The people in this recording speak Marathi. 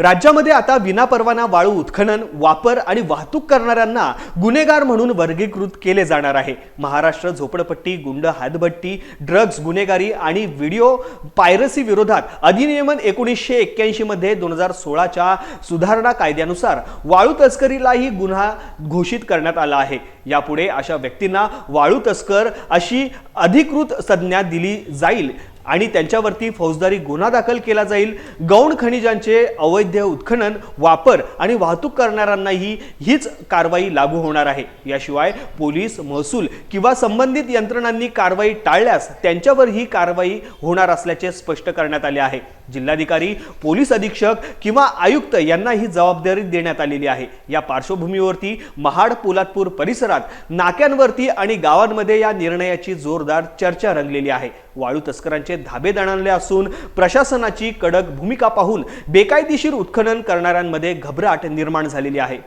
राज्यामध्ये आता विनापरवाना वाळू उत्खनन वापर आणि वाहतूक करणाऱ्यांना गुन्हेगार म्हणून वर्गीकृत केले जाणार आहे. महाराष्ट्र झोपडपट्टी गुंड हातभट्टी ड्रग्ज गुन्हेगारी आणि व्हिडिओ पायरसी विरोधात अधिनियमन एकोणीसशे एक्क्याऐंशी मध्ये दोन हजार सोळाच्या सुधारणा कायद्यानुसार वाळू तस्करीलाही गुन्हा घोषित करण्यात आला आहे. यापुढे अशा व्यक्तींना वाळू तस्कर अशी अधिकृत संज्ञा दिली जाईल. आणि त्यांच्यावरती फौजदारी गुन्हा दाखल केला जाईल. गौण खनिजांचे अवैध उत्खनन वापर आणि वाहतूक करणाऱ्यांनाही हीच कारवाई लागू होणार आहे. याशिवाय पोलीस महसूल किंवा संबंधित यंत्रणांनी कारवाई टाळल्यास त्यांच्यावर ही कारवाई होणार असल्याचे स्पष्ट करण्यात आले आहे. जिल्हाधिकारी पोलीस अधीक्षक किंवा आयुक्त यांना ही जबाबदारी देण्यात आलेली आहे. या पार्श्वभूमीवरती महाड पोलादपूर परिसरात नाक्यांवरती आणि गावांमध्ये या निर्णयाची जोरदार चर्चा रंगलेली आहे. वाळू तस्करांची करण्याचे धाबे दणाणले असून प्रशासनाची कडक भूमिका पाहून बेकायदेशीर उत्खनन करणाऱ्यांमध्ये घबराट निर्माण झालेली आहे